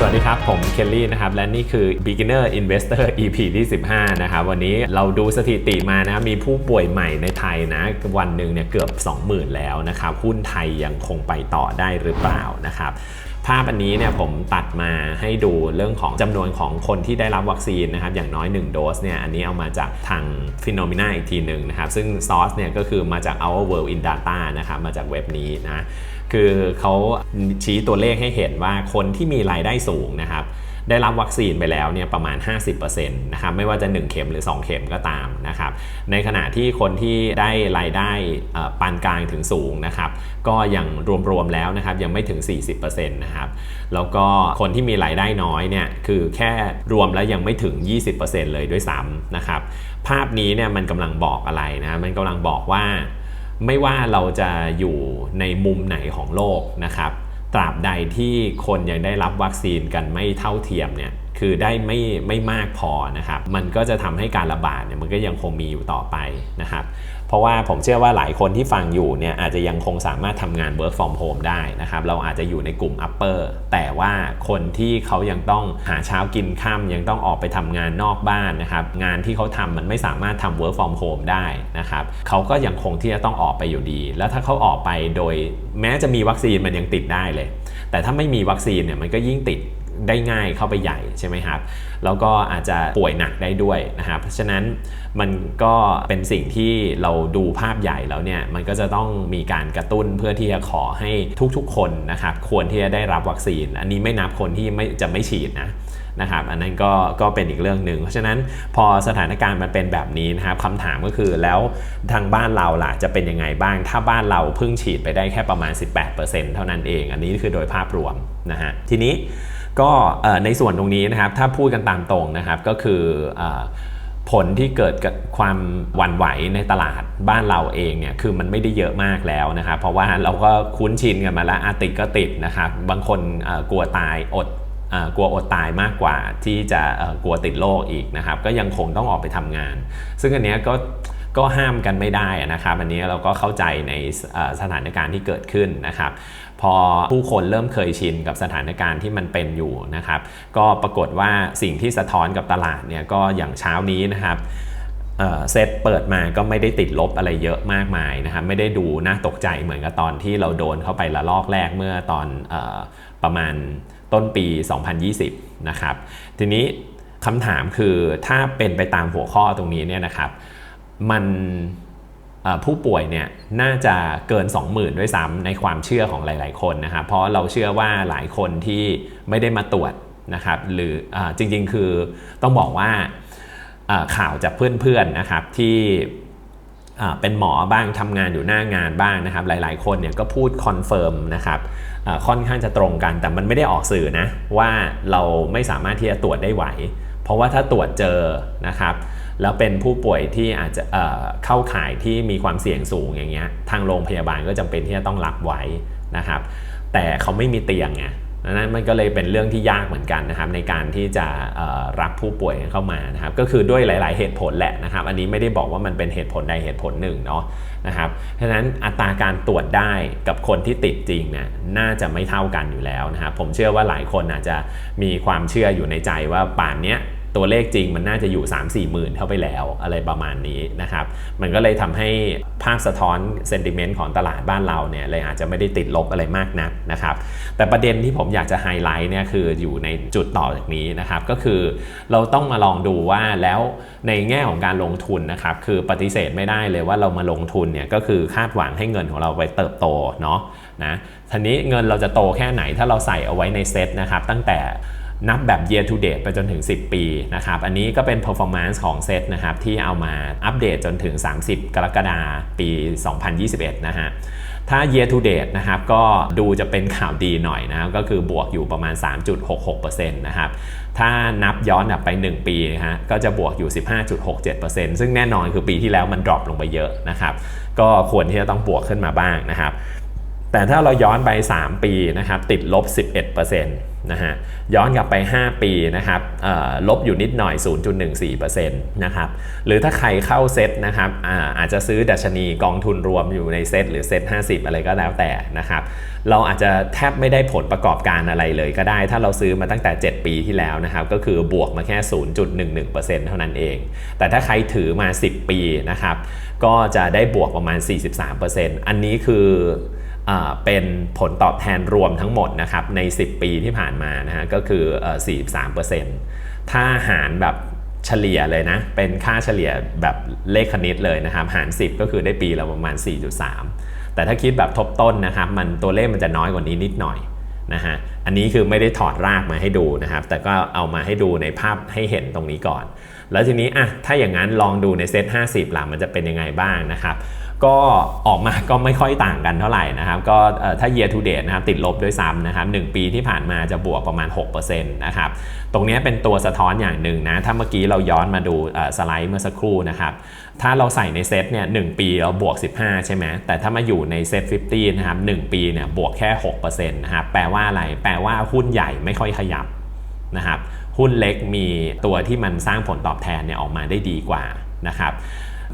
สวัสดีครับ ผมเคลลี่นะครับ และนี่คือ Beginner Investor EP ที่ 15 นะครับ วันนี้เราดูสถิติมานะ มีผู้ป่วยใหม่ในไทยนะ วันหนึ่งเนี่ยเกือบ 20,000 แล้วนะครับ หุ้นไทยยังคงไปต่อได้หรือเปล่านะครับภาพอันนี้เนี่ยผมตัดมาให้ดูเรื่องของจำนวนของคนที่ได้รับวัคซีนนะครับอย่างน้อย 1 โดสเนี่ยอันนี้เอามาจากทาง p h e n o m e n a อีกทีหนึ่งนะครับซึ่งซอสเนี่ยก็คือมาจาก Our World in Data นะครับมาจากเว็บนี้นะ คือเขาชี้ตัวเลขให้เห็นว่าคนที่มีรายได้สูงนะครับได้รับวัคซีนไปแล้วเนี่ยประมาณ 50%นะครับไม่ว่าจะ 1 เข็มหรือ 2 เข็มก็ตามนะครับในขณะที่คนที่ได้รายได้ปานกลางถึงสูงนะครับก็ยังรวมๆแล้วนะครับยังไม่ถึง 40%นะครับแล้วก็คนที่มีรายได้น้อยเนี่ยคือแค่รวมแล้วยังไม่ถึง 20%เลยด้วยซ้ำนะครับภาพนี้เนี่ยมันกำลังบอกอะไรนะมันกำลังบอกว่า ไม่ว่าเราจะอยู่ในมุมไหนของโลกนะครับ ตราบใดที่คนยังได้รับวัคซีนกันไม่เท่าเทียมเนี่ยคือได้ไม่ไม่มากพอนะครับ มันก็จะทำให้การระบาดเนี่ยมันก็ยังคงมีอยู่ต่อไปนะครับ เพราะว่าผมเชื่อว่าหลายคนที่ฟังอยู่เนี่ยอาจจะยังคงสามารถทำงาน work from home ได้นะครับ เราอาจจะอยู่ในกลุ่ม upper แต่ว่าคนที่เขายังต้องหาเช้ากินค่ำยังต้องออกไปทำงานนอกบ้านนะครับ งานที่เขาทำมันไม่สามารถทำ work from home ได้นะครับเขาก็ยังคงที่จะต้องออกไปอยู่ดี แล้วถ้าเขาออกไปโดยแม้จะมีวัคซีนมันยังติดได้เลย แต่ถ้าไม่มีวัคซีนเนี่ยมันก็ยิ่งติด ได้ง่ายเข้าไปใหญ่ใช่ไหมครับ แล้วก็อาจจะป่วยหนักได้ด้วยนะครับเพราะฉะนั้นมันก็เป็นสิ่งที่เราดูภาพใหญ่แล้วเนี่ยมันก็จะต้องมีการกระตุ้นเพื่อที่จะขอให้ทุกๆ คนนะครับควรที่จะได้รับวัคซีน อันนี้ไม่นับคนที่ไม่จะไม่ฉีดนะนะครับอันนั้นก็ก็เป็นอีกเรื่องหนึ่งเพราะฉะนั้นพอสถานการณ์มันเป็นแบบนี้นะครับคำถามก็คือแล้วทางบ้านเราล่ะจะเป็นยังไงบ้าง ถ้าบ้านเราเพิ่งฉีดไปได้แค่ประมาณ 18%เท่านั้นเอง อันนี้คือโดยภาพรวมนะฮะทีนี้ ก็ในส่วนตรงนี้นะครับถ้าพูดกันตามตรงนะครับก็คืออผลที่เกิดกับความหวั่นไหวในตลาดบ้านเราเองเนี่ยคือมันไม่ได้เยอะมากแล้วนะครับเพราะว่าเราก็คุ้นชินกันมาแล้วติดก็ติดนะครับบางคนกลัวตายอดกลัวอดตายมากกว่าที่จะกลัวติดโรคอีกนะครับ ก็ยังคงต้องออกไปทำงาน ซึ่งอันนี้ก็ก็ห้ามกันไม่ได้นะครับ อันนี้เราก็เข้าใจในสถานการณ์ที่เกิดขึ้นนะครับ พอผู้คนเริ่มเคยชินกับสถานการณ์ที่มันเป็นอยู่นะครับก็ปรากฏว่าสิ่งที่สะท้อนกับตลาดเนี่ยก็อย่างเช้านี้นะครับเซตเปิดมาก็ไม่ได้ติดลบอะไรเยอะมากมายนะครับไม่ได้ดูน่าตกใจเหมือนกับตอนที่เราโดนเข้าไปละลอกแรกเมื่อตอนอประมาณต้นปี 2020 นะครับ ทีนี้คำถามคือถ้าเป็นไปตามหัวข้อตรงนี้เนี่ยนะครับ มัน ผู้ป่วยเนี่ยน่าจะเกิน 20,000 ด้วยซ้ำในความเชื่อของหลาย ๆ คนนะครับเพราะเราเชื่อว่าหลายคนที่ไม่ได้มาตรวจนะครับหรืออจริง ๆ คือต้องบอกว่าข่าวจากเพื่อน ๆ นะครับที่เป็นหมอบ้างทำงานอยู่หน้างานบ้างนะครับ หลาย ๆ คนเนี่ยก็พูดคอนเฟิร์มนะครับค่อนข้างจะตรงกันแต่มันไม่ได้ออกสื่อนะว่าเราไม่สามารถที่จะตรวจได้ไหว เพราะว่าถ้าตรวจเจอนะครับ แล้วเป็นผู้ป่วยที่อาจจะเข้าข่ายที่มีความเสี่ยงสูงอย่างเงี้ยทางโรงพยาบาลก็จำเป็นที่จะต้องรับไว้นะครับ แต่เขาไม่มีเตียงไงนั้นมันก็เลยเป็นเรื่องที่ยากเหมือนกันนะครับ ในการที่จะรับผู้ป่วยเข้ามานะครับ ก็คือด้วยหลาย ๆ เหตุผลแหละนะครับ อันนี้ไม่ได้บอกว่ามันเป็นเหตุผลใดเหตุผลหนึ่งเนาะนะครับฉะนั้นอัตราการตรวจได้กับคนที่ติดจริงเนี่ยน่าจะไม่เท่ากันอยู่แล้วนะครับผมเชื่อว่าหลายคนอาจจะมีความเชื่ออยู่ในใจว่าป่านเนี้ย ตัวเลขจริงมันน่าจะอยู่ 3 4หมื่นเข้าไปแล้วอะไรประมาณนี้นะครับ มันก็เลยทำให้ภาพสะท้อนเซนติเมนต์ของตลาดบ้านเราเนี่ยเลยอาจจะไม่ได้ติดลบอะไรมากนักนะครับ แต่ประเด็นที่ผมอยากจะไฮไลท์เนี่ยคืออยู่ในจุดต่อจากนี้นะครับ ก็คือเราต้องมาลองดูว่าแล้วในแง่ของการลงทุนนะครับ คือปฏิเสธไม่ได้เลยว่าเรามาลงทุนเนี่ยก็คือคาดหวังให้เงินของเราไปเติบโตเนาะนะทีนี้เงินเราจะโตแค่ไหนถ้าเราใส่เอาไว้ในเซตนะครับ ตั้งแต่ นับแบบ year to date ไปจนถึง 10 ปีนะครับ อันนี้ก็เป็น performance ของเซตนะครับ ที่เอามาอัปเดตจนถึง 30 กรกฎาคมปี 2021 นะฮะ ถ้า year to date นะครับ ก็ดูจะเป็นข่าวดีหน่อยนะครับก็คือบวกอยู่ประมาณ 3.66%นะครับ ถ้านับย้อนไป 1 ปีนะฮะ ก็จะบวกอยู่ 15.67%ซึ่งแน่นอนคือปีที่แล้วมันดรอปลงไปเยอะนะครับ ก็ควรที่จะต้องบวกขึ้นมาบ้างนะครับ แต่ถ้าเราย้อนไป 3 ปีนะครับ ติดลบ 11%น นะฮะย้อนกลับไป 5 ปีนะครับลบอยู่นิดหน่อย 0.14%นะครับหรือถ้าใครเข้าเซตนะครับอาอาจจะซื้อดัชนีกองทุนรวมอยู่ในเซตหรือเซต50 อะไรก็แล้วแต่นะครับเราอาจจะแทบไม่ได้ผลประกอบการอะไรเลยก็ได้ ถ้าเราซื้อมาตั้งแต่ 7 ปีที่แล้วนะครับก็คือบวกมาแค่ 0.11%เท่านั้นเอง แต่ถ้าใครถือมา 10 ปีนะครับก็จะได้บวกประมาณ 43%อันนี้คือ เป็นผลตอบแทนรวมทั้งหมดนะครับใน 10 ปีที่ผ่านมานะฮะก็คือ 43%ถ้าหารแบบเฉลี่ยเลยนะ เป็นค่าเฉลี่ยแบบเลขคณิตเลยนะครับ หาร 10 ก็คือได้ปีละประมาณ 4.3 แต่ถ้าคิดแบบทบต้นนะครับ มันตัวเลขมันจะน้อยกว่านี้นิดหน่อยนะฮะ อันนี้คือไม่ได้ถอดรากมาให้ดูนะครับ แต่ก็เอามาให้ดูในภาพให้เห็นตรงนี้ก่อน แล้วทีนี้อะถ้าอย่างนั้นลองดูในเซต50ล่ะมันจะเป็นยังไงบ้างนะครับ ก็ออกมาก็ไม่ค่อยต่างกันเท่าไหร่นะครับก็ถ้า year to date นะครับติดลบด้วยซ้ำนะครับ1ปีที่ผ่านมาจะบวกประมาณ6%นะครับตรงนี้เป็นตัวสะท้อนอย่างหนึ่งนะถ้าเมื่อกี้เราย้อนมาดูสไลด์เมื่อสักครู่นะครับถ้าเราใส่ในเซตเนี่ยหปีเราบวก 15 ใช่ไหมแต่ถ้ามาอยู่ในเซต50นะครับ1ปีเนี่ยบวกแค่6%นะครับแปลว่าอะไร แปลว่าหุ้นใหญ่ไม่ค่อยขยับนะครับหุ้นเล็กมีตัวที่มันสร้างผลตอบแทนเนี่ยออกมาได้ดีกว่านะครับ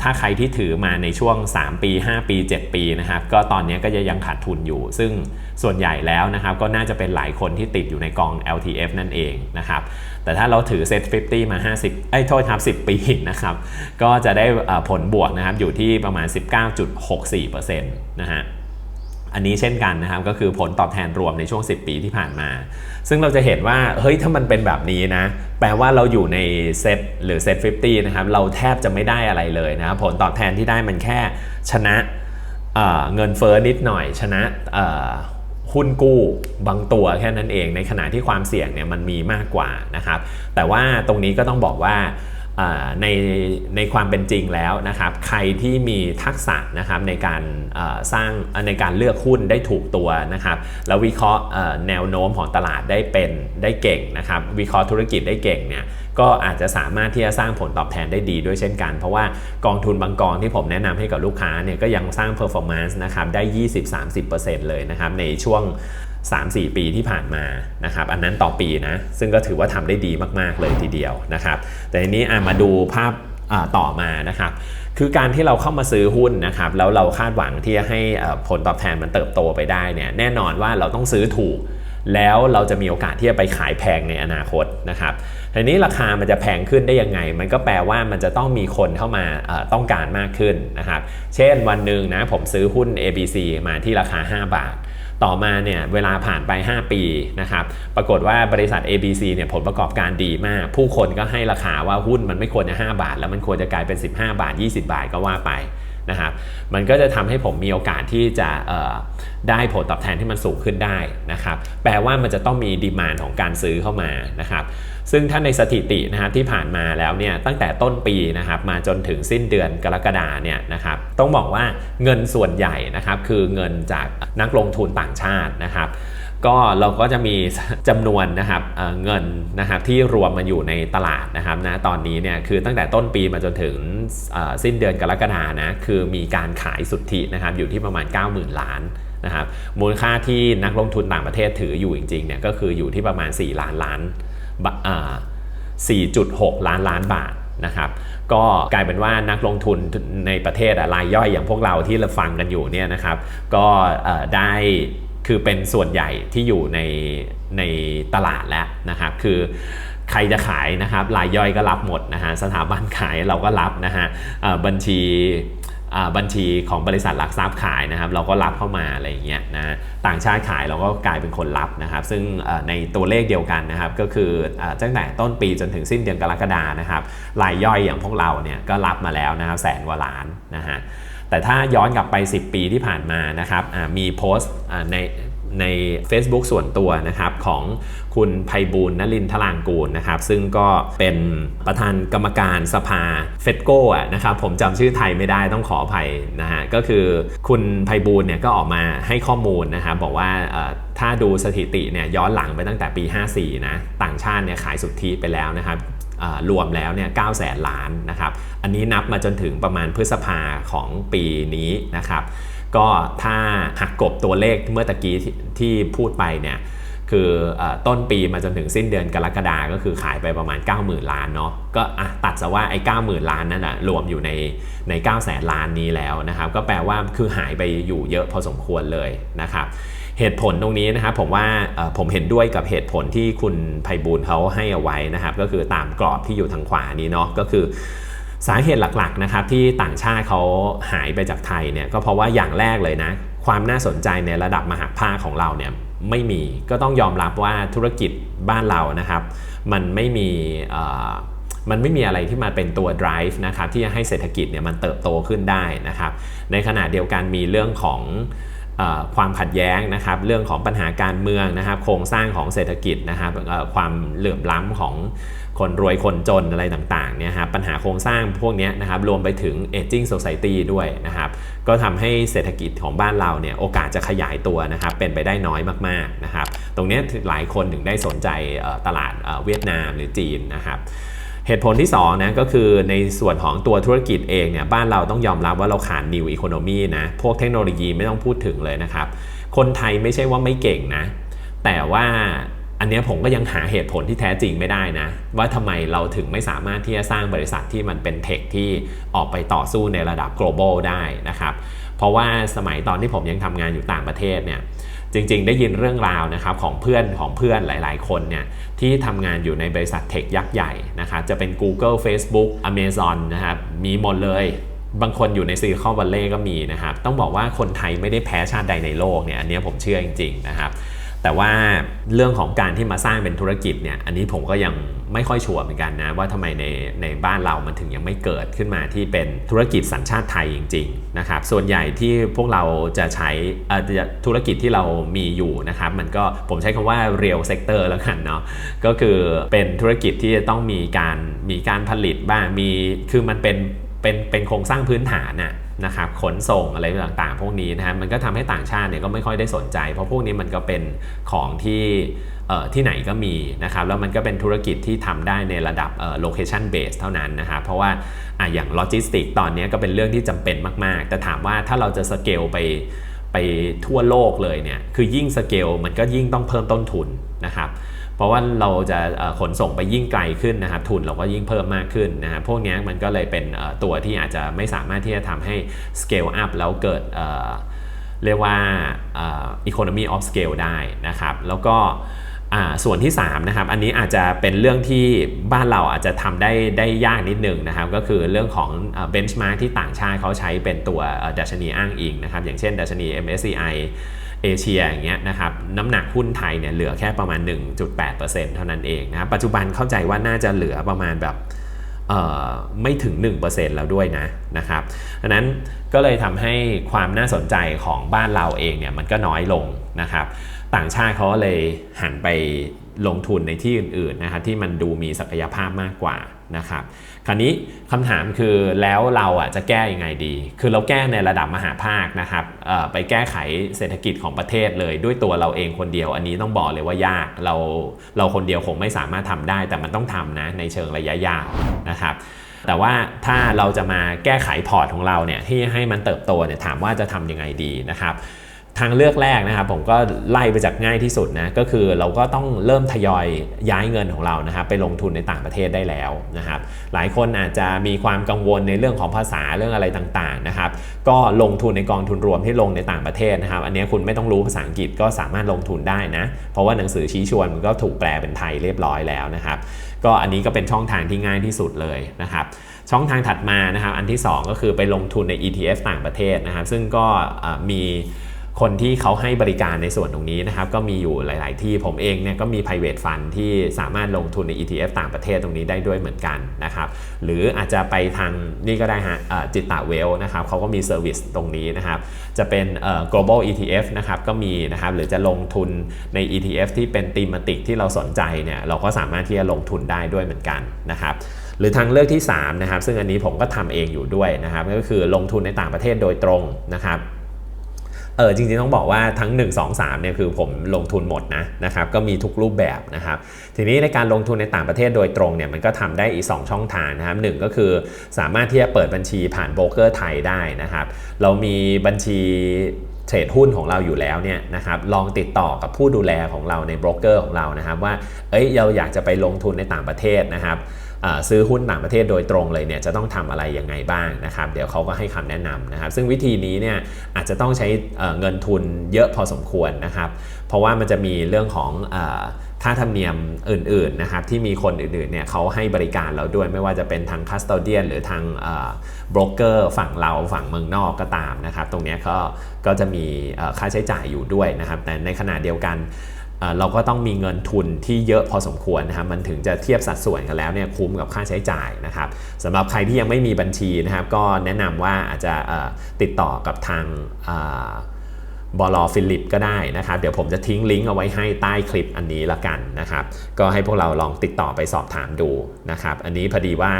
ถ้าใครที่ถือมาในช่วง 3 ปี 5 ปี 7 ปีนะครับก็ตอนนี้ก็จะยังขาดทุนอยู่ ซึ่งส่วนใหญ่แล้วนะครับก็น่าจะเป็นหลายคนที่ติดอยู่ในกอง LTF นั่นเองนะครับแต่ถ้าเราถือเซ็ต50 มา 50ไอ้โทษครับ 10 ปีนะครับก็จะได้ผลบวกนะครับอยู่ที่ประมาณ 19.64%นะฮะ อันนี้เช่นกันนะครับก็คือผลตอบแทนรวมในช่วง 10 ปีที่ผ่านมา ซึ่งเราจะเห็นว่าเฮ้ยถ้ามันเป็นแบบนี้นะแปลว่าเราอยู่ในเซตหรือเซต50นะครับเราแทบจะไม่ได้อะไรเลยนะครับผลตอบแทนที่ได้มันแค่ชนะเเงินเฟ้อนิดหน่อย ชนะหุ้นกู้บางตัวแค่นั้นเอง ในขณะที่ความเสี่ยงเนี่ยมันมีมากกว่านะครับแต่ว่าตรงนี้ก็ต้องบอกว่า ในในความเป็นจริงแล้วนะครับ ใครที่มีทักษะนะครับในการสร้างในการเลือกหุ้นได้ถูกตัวนะครับ แล้ววิเคราะห์แนวโน้มของตลาดได้เป็นได้เก่งนะครับ วิเคราะห์ธุรกิจได้เก่งเนี่ยก็อาจจะสามารถที่จะสร้างผลตอบแทนได้ดีด้วยเช่นกัน เพราะว่ากองทุนบางกองที่ผมแนะนำให้กับลูกค้าเนี่ยก็ยังสร้าง performance นะครับได้ 20-30%เลยนะครับในช่วง 3-4 ปีที่ผ่านมานะครับอันนั้นต่อปีนะซึ่งก็ถือว่าทำได้ดีมากๆเลยทีเดียวนะครับแต่ทีนี้มาดูภาพต่อมานะครับคือการที่เราเข้ามาซื้อหุ้นนะครับแล้วเราคาดหวังที่จะให้ผลตอบแทนมันเติบโตไปได้เนี่ยแน่นอนว่าเราต้องซื้อถูก แล้วเราจะมีโอกาสที่จะไปขายแพงในอนาคตนะครับทีนี้ราคามันจะแพงขึ้นได้ยังไง มันก็แปลว่ามันจะต้องมีคนเข้ามาต้องการมากขึ้นนะครับเช่นวันหนึ่งนะผมซื้อหุ้น ABC มาที่ราคา 5 บาท ต่อมาเนี่ยเวลาผ่านไป 5 ปีนะครับปรากฏว่าบริษัท ABC เนี่ยผลประกอบการดีมาก ผู้คนก็ให้ราคาว่าหุ้นมันไม่ควรจะ 5 บาท แล้วมันควรจะกลายเป็น 15 บาท 20 บาทก็ว่าไป นะครับมันก็จะทำให้ผมมีโอกาสที่จะได้ผลตอบแทนที่มันสูงขึ้นได้นะครับแปลว่ามันจะต้องมีดีมานของการซื้อเข้ามานะครับซึ่งถ้าในสถิตินะครับที่ผ่านมาแล้วเนี่ยตั้งแต่ต้นปีนะครับมาจนถึงสิ้นเดือนกรกฎาเนี่ยนะครับต้องบอกว่าเงินส่วนใหญ่นะครับคือเงินจากนักลงทุนต่างชาตินะครับ ก็เราก็จะมีจำนวนนะครับเเงินนะครับที่รวมมาอยู่ในตลาดนะครับนะตอนนี้เนี่ยคือตั้งแต่ต้นปีมาจนถึงสิ้นเดือนกรกฎานะคือมีการขายสุทธินะครับอยู่ที่ประมาณ 90,000 ล้านนะครับมูลค่าที่นักลงทุนต่างประเทศถืออยู่จริงๆเนี่ยก็คืออยู่ที่ประมาณ 4 ล้านล้าน4.6 ล้านล้านบาทนะครับก็กลายเป็นว่านักลงทุนในประเทศรายย่อยอย่างพวกเราที่เราฟังกันอยู่เนี่ยนะครับ ก็ได้ คือเป็นส่วนใหญ่ที่อยู่ในในตลาดแล้วนะครับ คือใครจะขายนะครับรายย่อยก็รับหมดนะฮะสถาบันขายเราก็รับนะฮะบัญชีบัญชีของบริษัทหลักทรัพย์ขายนะครับ เราก็รับเข้ามาอะไรอย่างเงี้ยนะต่างชาติขายเราก็กลายเป็นคนรับนะครับ ซึ่งในตัวเลขเดียวกันนะครับ ก็คือตั้งแต่ต้นปีจนถึงสิ้นเดือนกรกฎานะครับรายย่อยอย่างพวกเราเนี่ยก็รับมาแล้วนะครับแสนกว่าล้านนะฮะ แต่ถ้าย้อนกลับไป 10 ปีที่ผ่านมานะครับมีโพสต์ในใน Facebook ส่วนตัวนะครับของคุณไพบูลนลินทลางกูลนะครับ ซึ่งก็เป็นประธานกรรมการสภาเฟดโก้นะครับผมจำชื่อไทยไม่ได้ต้องขออภัยนะฮะก็คือคุณไพบูลเนี่ยก็ออกมาให้ข้อมูลนะครับบอกว่าถ้าดูสถิติเนี่ยย้อนหลังไปตั้งแต่ปี 54 นะ ต่างชาติเนี่ยขายสุทธิไปแล้วนะครับ รวมแล้วเนี่ย9แสนล้านนะครับ อันนี้นับมาจนถึงประมาณพฤษภาของปีนี้นะครับ ก็ถ้าหักกบตัวเลขเมื่อตะกี้ที่พูดไปเนี่ยคืออต้นปีมาจนถึงสิ้นเดือนกรกฎาก็คือขายไปประมาณ 90,000 ล้านเนาะก็ะตัดซะว่าไอ้ 90,000 ล้านนั่นแหะรวมอยู่ในใน9 0 0 0 0 ล้านนี้แล้วนะครับ ก็แปลว่าคือหายไปอยู่เยอะพอสมควรเลยนะครับ เหตุผลตรงนี้นะครับผมว่าผมเห็นด้วยกับเหตุผลที่คุณไพบูลเขาให้เอาไว้นะครับก็คือตามกรอบที่อยู่ทางขวานี้เนาะก็คือสาเหตุหลักๆนะครับที่ต่างชาติเขาหายไปจากไทยเนี่ยก็เพราะว่าอย่างแรกเลยนะ ความน่าสนใจในระดับมหาภาคของเราเนี่ยไม่มีก็ต้องยอมรับว่าธุรกิจบ้านเรานะครับ มันไม่มีมันไม่มีอะไรที่มาเป็นตัว drive นะครับที่จะให้เศรษฐกิจเนี่ยมันเติบโตขึ้นได้นะครับ ในขณะเดียวกันมีเรื่องของ ความขัดแย้งนะครับเรื่องของปัญหาการเมืองนะครับ โครงสร้างของเศรษฐกิจนะครับความเหลื่อมล้ำของคนรวยคนจนอะไรต่างๆเนี่ยครับปัญหาโครงสร้างพวกนี้นะครับรวมไปถึง aging society ด้วยนะครับ ก็ทำให้เศรษฐกิจของบ้านเราเนี่ยโอกาสจะขยายตัวนะครับเป็นไปได้น้อยมากๆนะครับ ตรงนี้หลายคนถึงได้สนใจตลาดเวียดนามหรือจีนนะครับ เหตุผลที่2นะก็คือในส่วนของตัวธุรกิจเองเนี่ยบ้านเราต้องยอมรับว่าเราขาด new economy นะพวกเทคโนโลยีไม่ต้องพูดถึงเลยนะครับ คนไทยไม่ใช่ว่าไม่เก่งนะ แต่ว่าอันนี้ผมก็ยังหาเหตุผลที่แท้จริงไม่ได้นะ ว่าทำไมเราถึงไม่สามารถที่จะสร้างบริษัทที่มันเป็นเทคที่ออกไปต่อสู้ในระดับ global ได้นะครับ เพราะว่าสมัยตอนที่ผมยังทำงานอยู่ต่างประเทศเนี่ย จริงๆ ได้ยินเรื่องราวนะครับของเพื่อนของเพื่อนหลายๆ คนเนี่ยที่ทำงานอยู่ในบริษัทเทคยักษ์ใหญ่นะครับจะเป็น Google Facebook Amazon นะครับมีหมดเลยบางคนอยู่ในซีคอนวัลเลย์ก็มีนะครับ ต้องบอกว่าคนไทยไม่ได้แพ้ชาติใดในโลกเนี่ย อันนี้ผมเชื่อจริง ๆ นะครับ แต่ว่าเรื่องของการที่มาสร้างเป็นธุรกิจเนี่ยอันนี้ผมก็ยังไม่ค่อยชัวร์เหมือนกันนะว่าทำไมในในบ้านเรามันถึงยังไม่เกิดขึ้นมาที่เป็นธุรกิจสัญชาติไทยจริงๆนะครับส่วนใหญ่ที่พวกเราจะใช้ธุรกิจที่เรามีอยู่นะครับมันก็ผมใช้คำว่า real sector แล้วกันเนาะก็คือเป็นธุรกิจที่จะต้องมีการมีการผลิตบ้างมีคือมันเป็นเป็นเป็นโครงสร้างพื้นฐานน่ะ นะครับขนส่งอะไรต่างๆ พวกนี้นะฮะมันก็ทำให้ต่างชาติเนี่ยก็ไม่ค่อยได้สนใจ เพราะพวกนี้มันก็เป็นของที่ที่ไหนก็มีนะครับแล้วมันก็เป็นธุรกิจที่ทำได้ในระดับโลเคชันเบสเท่านั้นนะครับเพราะว่าออย่างโลจิสติกตอนนี้ก็เป็นเรื่องที่จำเป็นมาก ๆ แต่ถามว่าถ้าเราจะสเกลไปไปทั่วโลกเลยเนี่ยคือยิ่งสเกลมันก็ยิ่งต้องเพิ่มต้นทุนนะครับ เพราะว่าเราจะขนส่งไปยิ่งไกลขึ้นนะครับทุนเราก็ยิ่งเพิ่มมากขึ้นนะครับพวกนี้มันก็เลยเป็นตัวที่อาจจะไม่สามารถที่จะทำให้ scale up แล้วเกิดเรียกว่า economy of scale ได้นะครับแล้วก็ส่วนที่3นะครับอันนี้อาจจะเป็นเรื่องที่บ้านเราอาจจะทำได้ได้ยากนิดหนึ่งนะครับก็คือเรื่องของ benchmark ที่ต่างชาติเขาใช้เป็นตัวดัชนีอ้างอิงนะครับอย่างเช่นดัชนี MSCI เอเชียอย่างเงี้ยนะครับน้ำหนักหุ้นไทยเนี่ยเหลือแค่ประมาณ 1.8%เท่านั้นเองนะปัจจุบันเข้าใจว่าน่าจะเหลือประมาณแบบไม่ถึง 1%แล้วด้วยนะนะครับดังนั้นก็เลยทำให้ความน่าสนใจของบ้านเราเองเนี่ยมันก็น้อยลงนะครับ ต่างชาติเขาเลยหันไป ลงทุนในที่อื่นๆนะครับที่มันดูมีศักยภาพมากกว่านะครับคราวนี้คำถามคือแล้วเราอะจะแก้ยังไงดี คือเราแก้ในระดับมหาภาคนะครับไปแก้ไขเศรษฐกิจของประเทศเลย ด้วยตัวเราเองคนเดียว อันนี้ต้องบอกเลยว่ายากเราเราคนเดียวคงไม่สามารถทำได้ แต่มันต้องทำนะในเชิงระยะยาวนะครับแต่ว่าถ้าเราจะมาแก้ไขพอร์ตของเราเนี่ยที่ให้มันเติบโตเนี่ยถามว่าจะทำยังไงดีนะครับ ทางเลือกแรกนะครับผมก็ไล่ไปจากง่ายที่สุดนะก็คือเราก็ต้องเริ่มทยอยย้ายเงินของเรานะครับไปลงทุนในต่างประเทศได้แล้วนะครับหลายคนอาจจะมีความกังวลในเรื่องของภาษาเรื่องอะไรต่างๆนะครับก็ลงทุนในกองทุนรวมที่ลงในต่างประเทศนะครับ อันนี้คุณไม่ต้องรู้ภาษาอังกฤษก็สามารถลงทุนได้นะ เพราะว่าหนังสือชี้ชวนมันก็ถูกแปลเป็นไทยเรียบร้อยแล้วนะครับก็อันนี้ก็เป็นช่องทางที่ง่ายที่สุดเลยนะครับช่องทางถัดมานะครับอันที่ 2 ก็คือไปลงทุนใน ETF ต่างประเทศนะครับซึ่งก็มี คนที่เขาให้บริการในส่วนตรงนี้นะครับก็มีอยู่หลาย ๆ ที่ผมเองเนี่ยก็มี private fund ที่สามารถลงทุนใน ETF ต่างประเทศตรงนี้ได้ด้วยเหมือนกันนะครับหรืออาจจะไปทางนี่ก็ได้ฮะจิตตะเวลนะครับเขาก็มีเซอร์วิสตรงนี้นะครับจะเป็น global ETF นะครับก็มีนะครับหรือจะลงทุนใน ETF ที่เป็นตีมติกที่เราสนใจเนี่ยเราก็สามารถที่จะลงทุนได้ด้วยเหมือนกันนะครับหรือทางเลือกที่3นะครับซึ่งอันนี้ผมก็ทำเองอยู่ด้วยนะครับก็คือลงทุนในต่างประเทศโดยตรงนะครับ เออจริงๆต้องบอกว่าทั้ง 1 2 3เนี่ยคือผมลงทุนหมดนะนะครับก็มีทุกรูปแบบนะครับทีนี้ในการลงทุนในต่างประเทศโดยตรงเนี่ยมันก็ทำได้อีก 2 ช่องทางนะครับหก็คือสามารถที่จะเปิดบัญชีผ่านโบรกเกอร์ไทยได้นะครับเรามีบัญชีเทรดหุ้นของเราอยู่แล้วเนี่ยนะครับลองติดต่อกับผู้ดูแลของเราในโบรกเกอร์ของเรานะครับว่าเอ้ยเราอยากจะไปลงทุนในต่างประเทศนะครับ ซื้อหุ้นต่างประเทศโดยตรงเลยเนี่ยจะต้องทำอะไรยังไงบ้างนะครับ เดี๋ยวเขาก็ให้คำแนะนำนะครับ ซึ่งวิธีนี้เนี่ยอาจจะต้องใช้เงินทุนเยอะพอสมควรนะครับ เพราะว่ามันจะมีเรื่องของค่าธรรมเนียมอื่นๆนะครับที่มีคนอื่นๆเนี่ยเขาให้บริการเราด้วยไม่ว่าจะเป็นทางคัสโตเดียนหรือทางบรกเกอร์ฝั่งเราฝั่งเมืองนอกก็ตามนะครับ ตรงนี้ก็ก็จะมีค่าใช้จ่ายอยู่ด้วยนะครับ แต่ในขณะเดียวกัน เราก็ต้องมีเงินทุนที่เยอะพอสมควรนะครับมันถึงจะเทียบสัดส่วนกันแล้วเนี่ยคุ้มกับค่าใช้จ่ายนะครับสำหรับใครที่ยังไม่มีบัญชีนะครับก็แนะนำว่าอาจจะติดต่อกับทางบอลฟิลิปก็ได้นะครับ เดี๋ยวผมจะทิ้งลิงก์เอาไว้ให้ใต้คลิปอันนี้ละกันนะครับ ก็ให้พวกเราลองติดต่อไปสอบถามดูนะครับ อันนี้พอดีว่า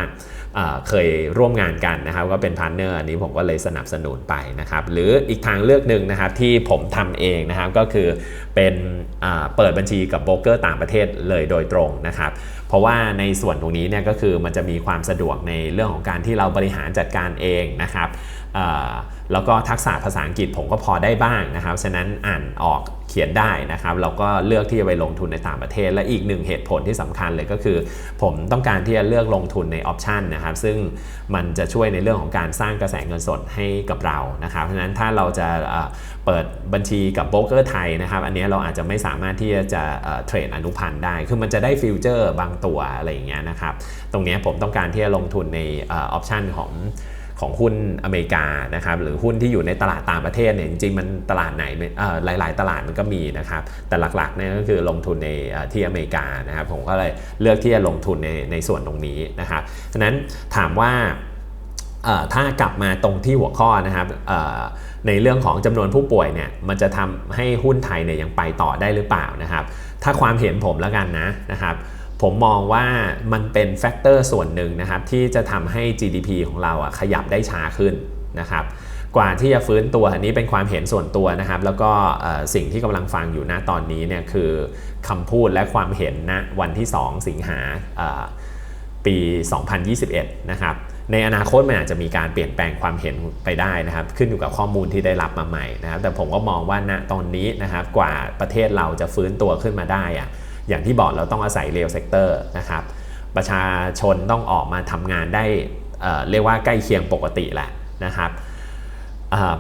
เคยร่วมงานกันนะครับก็เป็นพาร์ทเนอร์อันนี้ผมก็เลยสนับสนุนไปนะครับหรืออีกทางเลือกหนึ่งนะครับที่ผมทำเองนะครับก็คือเป็นเปิดบัญชีกับโบรกเกอร์ต่างประเทศเลยโดยตรงนะครับ ราะว่าในส่วนตรงนี้เนี่ยก็คือมันจะมีความสะดวกในเรื่องของการที่เราบริหารจัดการเองนะครับแล้วก็ทักษะภาษาอังกฤษผมก็พอได้บ้างนะครับ ฉะนั้นอ่านออกเขียนได้นะครับ เราก็เลือกที่จะไปลงทุนในต่างประเทศ และอีกหนึ่งเหตุผลที่สำคัญเลยก็คือ ผมต้องการที่จะเลือกลงทุนในออปชันนะครับ ซึ่งมันจะช่วยในเรื่องของการสร้างกระแสเงินสดให้กับเรานะครับเพราะฉะนั้นถ้าเราจะเปิดบัญชีกับโบรกเกอร์ไทยนะครับ อันนี้เราอาจจะไม่สามารถที่จะเทรดอนุพันธ์ได้ คือมันจะได้ฟิวเจอร์บางตัวอะไรอย่างเงี้ยนะครับ ตรงนี้ผมต้องการที่จะลงทุนในออปชันของของหุ้นอเมริกานะครับหรือหุ้นที่อยู่ในตลาดต่างประเทศเนี่ยจริงๆมันตลาดไหนหลาย ๆ ตลาดมันก็มีนะครับแต่หลักๆเนี่ยก็คือลงทุนในที่อเมริกานะครับผมก็เลยเลือกที่จะลงทุนในในส่วนตรงนี้นะครับฉะนั้นถามว่าถ้ากลับมาตรงที่หัวข้อนะครับในเรื่องของจำนวนผู้ป่วยเนี่ยมันจะทำให้หุ้นไทยเนี่ยยังไปต่อได้หรือเปล่านะครับ ถ้าความเห็นผมแล้วกันนะนะครับ ผมมองว่ามันเป็นแฟกเตอร์ส่วนหนึ่งนะครับที่จะทำให้ GDP ของเราอะขยับได้ช้าขึ้นนะครับกว่าที่จะฟื้นตัวอันนี้เป็นความเห็นส่วนตัวนะครับ แล้วก็สิ่งที่กำลังฟังอยู่ณตอนนี้เนี่ยคือคำพูดและความเห็นณวันที่ 2 สิงหาปี 2021 นะครับในอนาคตมันอาจจะมีการเปลี่ยนแปลงความเห็นไปได้นะครับ ขึ้นอยู่กับข้อมูลที่ได้รับมาใหม่นะครับ แต่ผมก็มองว่าณตอนนี้นะครับกว่าประเทศเราจะฟื้นตัวขึ้นมาได้อะ อย่างที่บอกเราต้องอาศัยเรียลเซกเตอร์นะครับประชาชนต้องออกมาทำงานได้เเรียกว่าใกล้เคียงปกติแหละนะครับ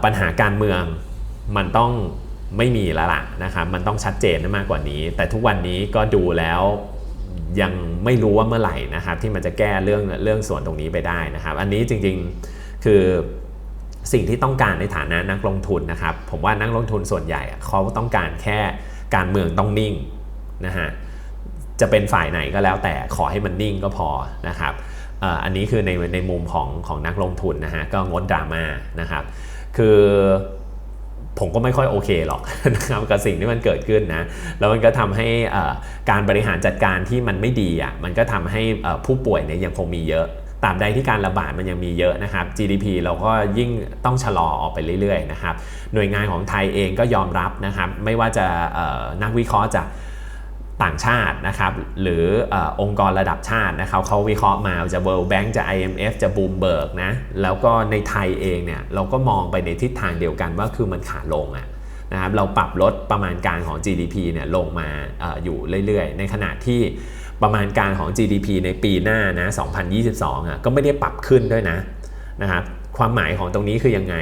ปัญหาการเมืองมันต้องไม่มีแล้วล่ะนะครับมันต้องชัดเจนมากกว่านี้ แต่ทุกวันนี้ก็ดูแล้วยังไม่รู้ว่าเมื่อไหร่นะครับที่มันจะแก้เรื่องเรื่องส่วนตรงนี้ไปได้นะครับ อันนี้จริงๆคือสิ่งที่ต้องการในฐานะนักลงทุนนะครับ ผมว่านักลงทุนส่วนใหญ่เขาต้องการแค่การเมืองต้องนิ่ง นะฮะจะเป็นฝ่ายไหนก็แล้วแต่ขอให้มันนิ่งก็พอนะครับอันนี้คือในในมุมของของนักลงทุนนะฮะก็งดดราม่านะครับ คือผมก็ไม่ค่อยโอเคหรอกนะครับกับสิ่งที่มันเกิดขึ้นนะแล้วมันก็ทำให้การบริหารจัดการที่มันไม่ดีอะมันก็ทำให้ผู้ป่วยเนี่ยยังคงมีเยอะตาบใดที่การระบาดมันยังมีเยอะนะครับ GDP เราก็ยิ่งต้องชะลอออกไปเรื่อยๆนะครับหน่วยงานของไทยเองก็ยอมรับนะครับ ไม่ว่าจะนักวิเคราะห์จาก ต่างชาตินะครับหรือองค์กรระดับชาตินะครับเขาวิเคราะห์มาจะ World Bank จะ IMF จะ Bloomberg นะแล้วก็ในไทยเองเนี่ยเราก็มองไปในทิศทางเดียวกันว่าคือมันขาลงอะนะครับเราปรับลดประมาณการของ GDP เนี่ยลงมาออยู่เรื่อยๆ ในขณะที่ประมาณการของ GDP ในปีหน้านะ 2022อะก็ไม่ได้ปรับขึ้นด้วยนะนะครับความหมายของตรงนี้คือยังไง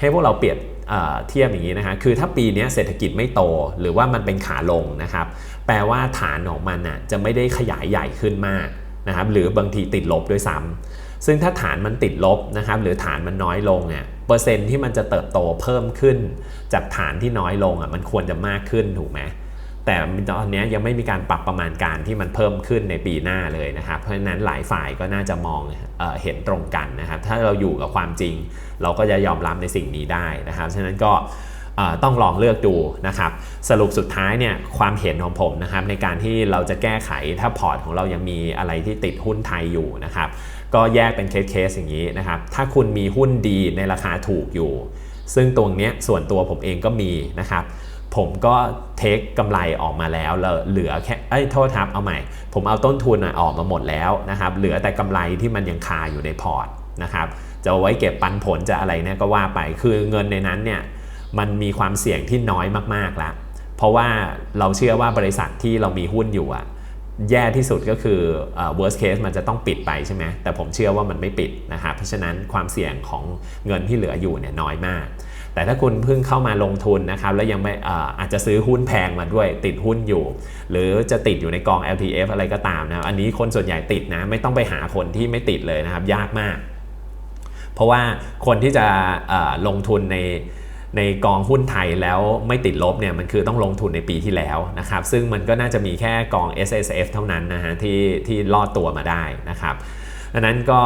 ให้พวกเราเปรียบ เทียบอย่างนี้นะฮะคือถ้าปีนี้เศรษฐกิจไม่โตหรือว่ามันเป็นขาลงนะครับแปลว่าฐานของมันน่ะจะไม่ได้ขยายใหญ่ขึ้นมากนะครับหรือบางทีติดลบด้วยซ้ำซึ่งถ้าฐานมันติดลบนะครับหรือฐานมันน้อยลงเนี่ยเปอร์เซ็นต์ที่มันจะเติบโตเพิ่มขึ้น จากฐานที่น้อยลงอะมันควรจะมากขึ้นถูกไหม แต่ตอนนี้ยังไม่มีการปรับประมาณการที่มันเพิ่มขึ้นในปีหน้าเลยนะครับ เพราะฉะนั้นหลายฝ่ายก็น่าจะมองเอเห็นตรงกันนะครับ ถ้าเราอยู่กับความจริง เราก็จะยอมรับในสิ่งนี้ได้นะครับ ฉะนั้นก็ต้องลองเลือกดูนะครับ สรุปสุดท้ายเนี่ยความเห็นของผมนะครับในการที่เราจะแก้ไขถ้าพอร์ตของเรายังมีอะไรที่ติดหุ้นไทยอยู่นะครับ ก็แยกเป็นเคสๆอย่างนี้นะครับ ถ้าคุณมีหุ้นดีในราคาถูกอยู่ ซึ่งตรงนี้ส่วนตัวผมเองก็มีนะครับ ผมก็เทคกำไรออกมาแล้วเหลือแค่เอ้ยโทษครับเอาใหม่ ผมเอาต้นทุนออกมาหมดแล้วนะครับ เหลือแต่กำไรที่มันยังคาอยู่ในพอร์ตนะครับจะไว้เก็บปันผลจะอะไรเนี่ยก็ว่าไปคือเงินในนั้นเนี่ยมันมีความเสี่ยงที่น้อยมากๆแล้ว เพราะว่าเราเชื่อว่าบริษัทที่เรามีหุ้นอยู่อะแย่ที่สุดก็คือเอ่อ worst case มันจะต้องปิดไปใช่ไหมแต่ผมเชื่อว่ามันไม่ปิดนะครับเพราะฉะนั้นความเสี่ยงของเงินที่เหลืออยู่เนี่ยน้อยมาก แต่ถ้าคุณเพิ่งเข้ามาลงทุนนะครับแล้วยังไม่อาจจะซื้อหุ้นแพงมาด้วยติดหุ้นอยู่ หรือจะติดอยู่ในกอง LTF อะไรก็ตามนะอันนี้คนส่วนใหญ่ติดนะไม่ต้องไปหาคนที่ไม่ติดเลยนะครับ ยากมาก เพราะว่าคนที่จะลงทุนในในกองหุ้นไทยแล้วไม่ติดลบเนี่ยมันคือต้องลงทุนในปีที่แล้วนะครับ ซึ่งมันก็น่าจะมีแค่กอง S S F เท่านั้นนะฮะที่ที่รอดตัวมาได้นะครับ ดังนั้นก็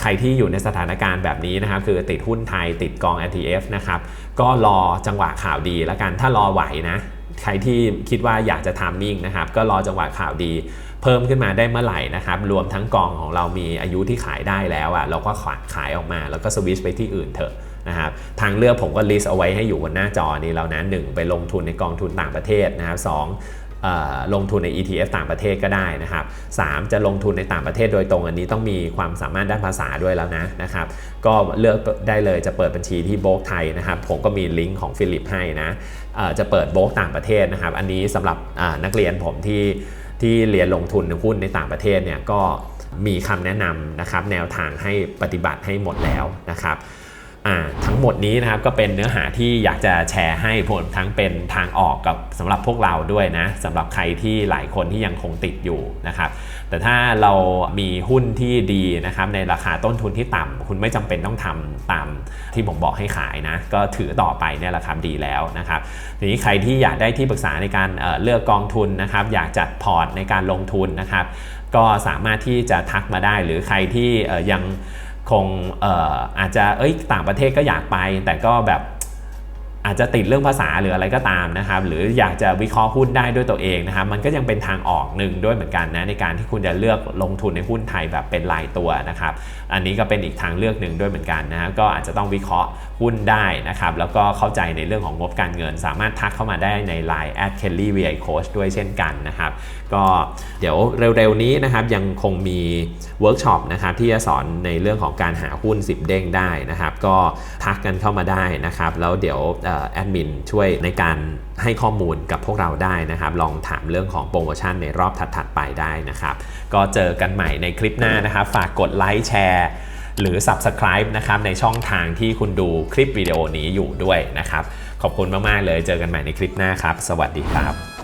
ใครที่อยู่ในสถานการณ์แบบนี้นะครับ คือติดหุ้นไทยติดกอง LTF นะครับก็รอจังหวะข่าวดีแล้วกันถ้ารอไหวนะใครที่คิดว่าอยากจะทามมิ่งนะครับ ก็รอจังหวะข่าวดีเพิ่มขึ้นมาได้เมื่อไหร่นะครับ รวมทั้งกองของเรามีอายุที่ขายได้แล้วอะ่ะเราก็ขายขายออกมา แล้วก็สวิชไปที่อื่นเถอะนะครับทางเลือกผมก็ลิสต์เอาไว้ให้อยู่บนหน้าจอนี้แล้วนะหนึ่งไปลงทุนในกองทุนต่างประเทศนะครับสอง ลงทุนใน ETF ต่างประเทศก็ได้นะครับ 3 จะลงทุนในต่างประเทศโดยตรงอันนี้ต้องมีความสามารถด้านภาษาด้วยแล้วนะนะครับ ก็เลือกได้เลยจะเปิดบัญชีที่โบกไทยนะครับ ผมก็มีลิงก์ของฟิลิปให้นะจะเปิดโบกต่างประเทศนะครับ อันนี้สำหรับนักเรียนผมที่ที่เรียนลงทุนในหุ้นในต่างประเทศเนี่ยก็มีคำแนะนำนะครับแนวทางให้ปฏิบัติให้หมดแล้วนะครับ ทั้งหมดนี้นะครับก็เป็นเนื้อหาที่อยากจะแชร์ให้ผมทั้งเป็นทางออกกับสำหรับพวกเราด้วยนะสำหรับใครที่หลายคนที่ยังคงติดอยู่นะครับแต่ถ้าเรามีหุ้นที่ดีนะครับในราคาต้นทุนที่ต่ำคุณไม่จำเป็นต้องทำตามที่ผมบอกให้ขายนะก็ถือต่อไปเนี่ยแหละครับดีแล้วนะครับทีนี้ใครที่อยากได้ที่ปรึกษาในการเเลือกกองทุนนะครับอยากจัดพอร์ตในการลงทุนนะครับก็สามารถที่จะทักมาได้หรือใครที่ยัง คงอออาจจะเอ้ยต่างประเทศก็อยากไป แต่ก็แบบอาจจะติดเรื่องภาษาหรืออะไรก็ตามนะครับ หรืออยากจะวิเคราะห์หุ้นได้ด้วยตัวเองนะครับ มันก็ยังเป็นทางออกหนึ่งด้วยเหมือนกันนะในการที่คุณจะเลือกลงทุนในหุ้นไทยแบบเป็นรายตัวนะครับ อันนี้ก็เป็นอีกทางเลือกหนึ่งด้วยเหมือนกันนะก็อาจจะต้องวิเคราะห์ หุ้นได้นะครับ แล้วก็เข้าใจในเรื่องของงบการเงิน สามารถทักเข้ามาได้ใน Line at kelly vi coach ด้วยเช่นกันนะครับ ก็เดี๋ยวเร็วๆนี้นะครับยังคงมีเวิร์กช็อปนะครับที่จะสอนในเรื่องของการหาหุ้น 10 เด้งได้นะครับ ก็ทักกันเข้ามาได้นะครับ แล้วเดี๋ยวออแอดมินช่วยในการให้ข้อมูลกับพวกเราได้นะครับ ลองถามเรื่องของโปรโมชั่นในรอบถัดๆไปได้นะครับ ก็เจอกันใหม่ในคลิปหน้านะครับ ฝากกดไลค์แชร์ หรือ Subscribe นะครับในช่องทางที่คุณดูคลิปวิดีโอนี้อยู่ด้วยนะครับ ขอบคุณมาก ๆ เลยเจอกันใหม่ในคลิปหน้าครับ สวัสดีครับ